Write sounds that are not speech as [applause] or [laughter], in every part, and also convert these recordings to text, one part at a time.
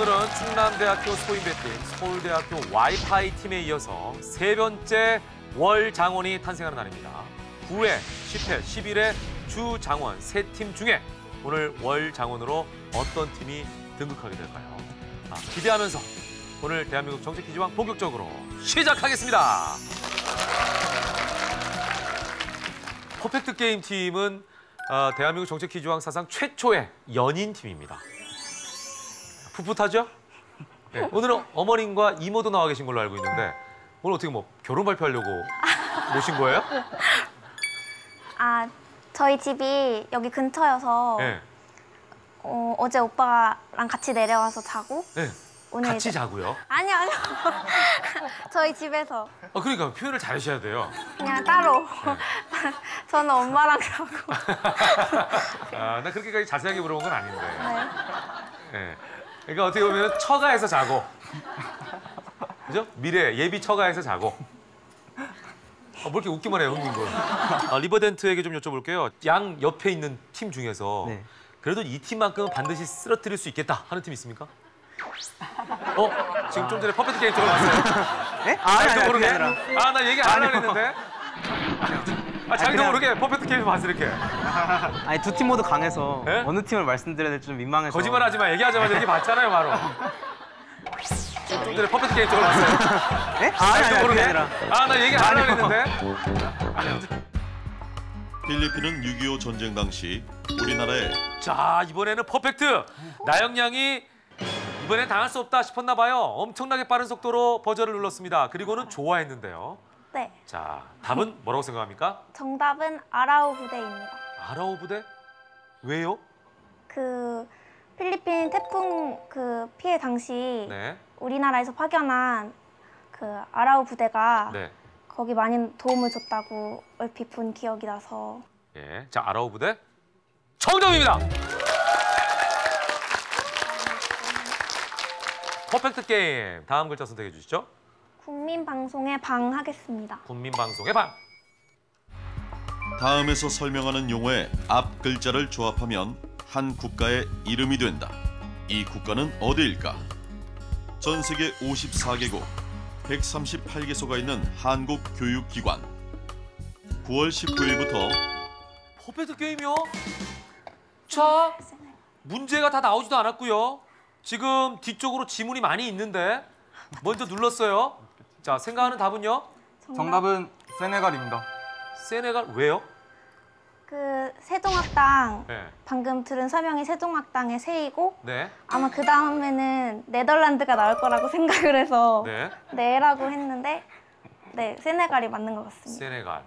오늘은 충남대학교 소인배팀, 서울대학교 와이파이 팀에 이어서 세 번째 월 장원이 탄생하는 날입니다. 9회, 10회, 11회 주 장원 세 팀 중에 오늘 월 장원으로 어떤 팀이 등극하게 될까요? 아, 기대하면서 오늘 대한민국 정책 퀴즈왕 본격적으로 시작하겠습니다. 퍼펙트 게임 팀은 어, 대한민국 정책 퀴즈왕 사상 최초의 연인 팀입니다. 풋풋하죠? 네, 오늘은 어머님과 이모도 나와 계신 걸로 알고 있는데 오늘 어떻게 뭐 결혼 발표하려고 모신 거예요? 아, 저희 집이 여기 근처여서 네. 어, 어제 오빠랑 같이 내려와서 자고 네. 오늘 같이 이제- 자고요. 아니요, 아니요. [laughs] 저희 집에서 아, 그러니까 표현을 잘하셔야 돼요. 그냥 따로. 네. [laughs] 저는 엄마랑 자고. [laughs] 아, 나 그렇게까지 자세하게 물어본 건 아닌데. 네. 네. 그러니까 어떻게 보면 처가에서 자고, 그죠? 미래 예비 처가에서 자고. 아, 뭐 이렇게 웃기만 해요, 흥민 군. 아, 리버덴트에게 좀 여쭤볼게요. 양 옆에 있는 팀 중에서 네. 그래도 이 팀만큼은 반드시 쓰러뜨릴 수 있겠다 하는 팀 있습니까? 어? 지금 좀 전에 퍼펙트 게임 들어봤어요? 네? 아, 아니, 모르게. 아, 나 얘기 안 하려고. 했는데. [laughs] 아, 자기도 그냥- 모르게 퍼펙트 게임 봤어, 이렇게. [laughs] 아니 두 팀 모두 강해서 네? 어느 팀을 말씀드려야 될지 좀 민망해서 거짓말 하지 마. 얘기하자마자 얘기 봤잖아요, 바로. 좀 전에 퍼펙트 게임 들어봤어요? 네? 아, 아니, 아니, 모르게. 아니라 아, 나 얘기 안 하려고 아니요. 했는데. 필리핀은 6.25 전쟁 당시 우리나라에 자, 이번에는 퍼펙트. 나영 양이 이번엔 당할 수 없다 싶었나 봐요. 엄청나게 빠른 속도로 버저를 눌렀습니다. 그리고는 좋아했는데요. 네. 자, 답은 뭐라고 생각합니까? 정답은 아라우 부대입니다. 아라오 부대? 왜요? 그 필리핀 태풍 그 피해 당시 네. 우리나라에서 파견한 그 아라우 부대가 네. 거기 많이 도움을 줬다고 얼핏 본 기억이 나서 예. 자, 아라오 부대. 정답입니다. 퍼펙트 게임. 다음 글자 선택해 주시죠. 국민 방송에 방하겠습니다. 국민 방송의 방. 다음에서 설명하는 용어의 앞 글자를 조합하면 한 국가의 이름이 된다. 이 국가는 어디일까? 전 세계 54개국 138개소가 있는 한국 교육기관 9월 19일부터 퍼펙트 게임이요? 자, 문제가 다 나오지도 않았고요. 지금 뒤쪽으로 지문이 많이 있는데 먼저 눌렀어요. 자, 생각하는 답은요? 정답 은 세네갈입니다. 세네갈 왜요? 그 세종학당 네. 방금 들은 설명이 세종학당의 세이고 네. 아마 그 다음에는 네덜란드가 나올 거라고 [laughs] 생각을 해서 네. 네라고 했는데 네 세네갈이 맞는 것 같습니다. 세네갈.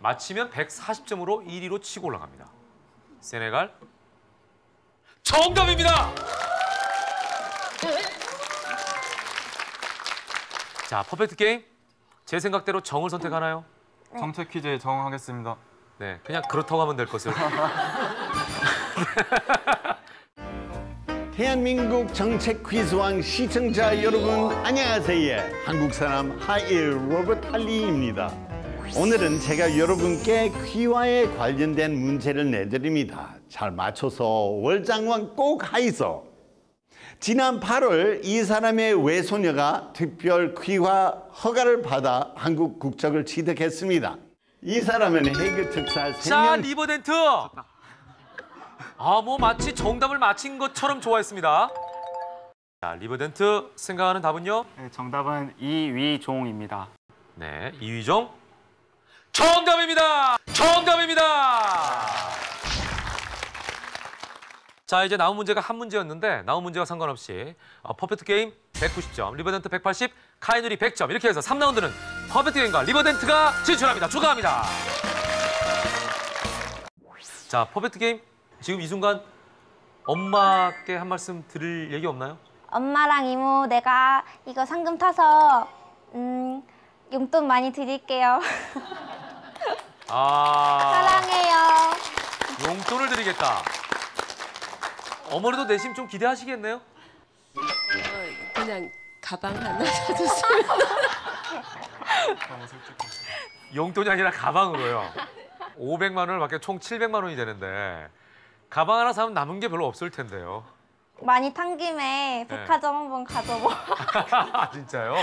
맞히면 140점으로 1위로 치고 올라갑니다. 세네갈. 정답입니다. 자, 퍼펙트 게임. 제 생각대로 정을 선택하나요? 정책 퀴즈에 정하겠습니다. 네, 그냥 그렇다고 하면 될 것을. [laughs] 대한민국 정책 퀴즈왕 시청자 여러분 안녕하세요. 한국 사람 하일 로버트 할리입니다. 오늘은 제가 여러분께 귀화에 관련된 문제를 내드립니다. 잘 맞춰서 월장왕 꼭 하이소. 지난 8월 이 사람의 외손녀가 특별 귀화 허가를 받아 한국 국적을 취득했습니다. 이 사람은 해그 특사 자, 리버덴트. 아, 뭐 마치 정답을 맞힌 것처럼 좋아했습니다. 자, 리버덴트 생각하는 답은요? 네, 정답은 이위종입니다. 네, 이휘종. 정답입니다. 정답입니다. 자, 이제 나온 문제가 한 문제였는데 나온 문제와 상관없이 어, 퍼펙트 게임 190점, 리버덴트 180, 카이누리 100점 이렇게 해서 3라운드는 퍼펙트 게임과 리버덴트가 진출합니다. 축하합니다. 자, 퍼펙트 게임 지금 이 순간 엄마께 한 말씀 드릴 얘기 없나요? 엄마랑 이모 내가 이거 상금 타서 음, 용돈 많이 드릴게요. 아, 사랑해요. 용돈을 드리겠다. 어머니도 내심 좀 기대하시겠네요? 어, 그냥 가방 하나 사줬으면 용돈이 아니라 가방으로요. 500만 원을 받게 총 700만 원이 되는데 가방 하나 사면 남은 게 별로 없을 텐데요. 많이 탄 김에 백화점 한번 가져보. 아, [laughs] 진짜요?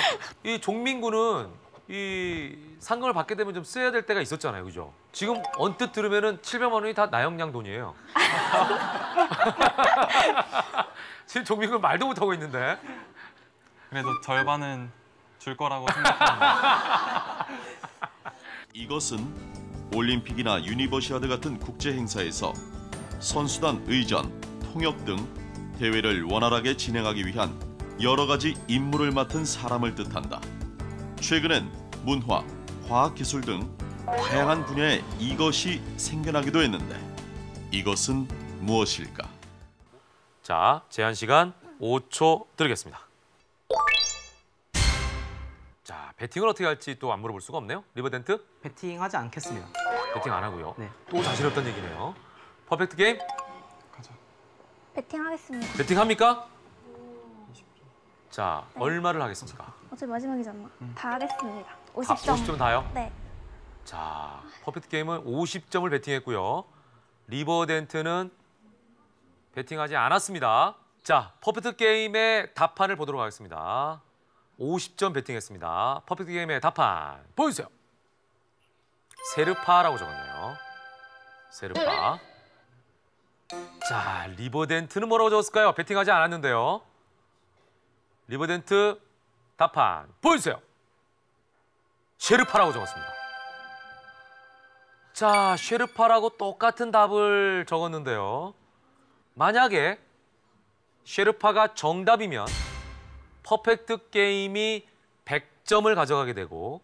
이 종민군은 이 상금을 받게 되면 좀 써야 될 때가 있었잖아요, 그죠? 지금 언뜻 들으면은 700만 원이 다 나영양 돈이에요. [laughs] 지금 종민군 말도 못 하고 있는데. 그래도 절반은 줄 거라고 생각합니다. [laughs] 이것은 올림픽이나 유니버시아드 같은 국제 행사에서 선수단 의전, 통역 등 대회를 원활하게 진행하기 위한 여러 가지 임무를 맡은 사람을 뜻한다. 최근엔 문화, 과학기술 등 다양한 분야에 이것이 생겨나기도 했는데 이것은 무엇일까? 자, 제한 시간 5초 드리겠습니다. 자, 배팅을 어떻게 할지 또 안 물어볼 수가 없네요. 리버덴트 배팅하지 않겠습니다. 배팅 안 하고요. 네. 또 자신 없다는 얘기네요. 퍼펙트 게임 배팅하겠습니다. 배팅 합니까? 자, 얼마를 하겠습니까? 어차피 마지막이잖아. 다 하겠습니다. 다 50점. 50점 다요? 네. 자, 퍼펙트 게임은 50점을 베팅했고요. 리버덴트는 베팅하지 않았습니다. 자, 퍼펙트 게임의 답판을 보도록 하겠습니다. 50점 베팅했습니다. 퍼펙트 게임의 답판 보여주세요. 세르파라고 적었네요. 세르파. 자, 리버덴트는 뭐라고 적었을까요? 베팅하지 않았는데요. 리버덴트 답판 보여주세요. 쉐르파라고 적었습니다. 자, 쉐르파라고 똑같은 답을 적었는데요. 만약에 쉐르파가 정답이면 퍼펙트 게임이 100점을 가져가게 되고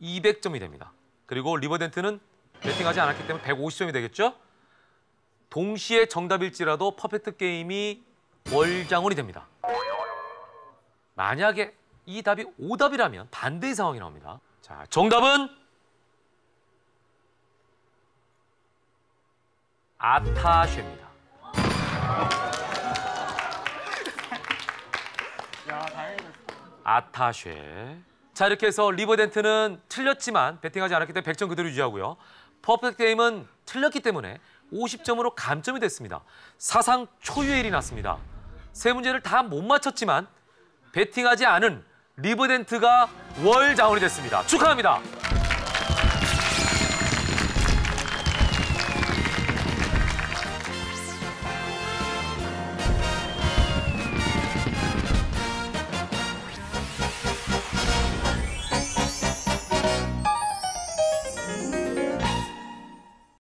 200점이 됩니다. 그리고 리버덴트는 배팅하지 않았기 때문에 150점이 되겠죠? 동시에 정답일지라도 퍼펙트 게임이 월장원이 됩니다. 만약에 이 답이 오답이라면 반대의 상황이 나옵니다. 자, 정답은 아타쉐입니다. 아타쉐. 자, 이렇게 해서 리버덴트는 틀렸지만 배팅하지 않았기 때문에 100점 그대로 유지하고요. 퍼펙트 게임은 틀렸기 때문에 50점으로 감점이 됐습니다. 사상 초유의 일이 났습니다. 세 문제를 다 못 맞췄지만 배팅하지 않은 리버덴트가 월 자원이 됐습니다. 축하합니다.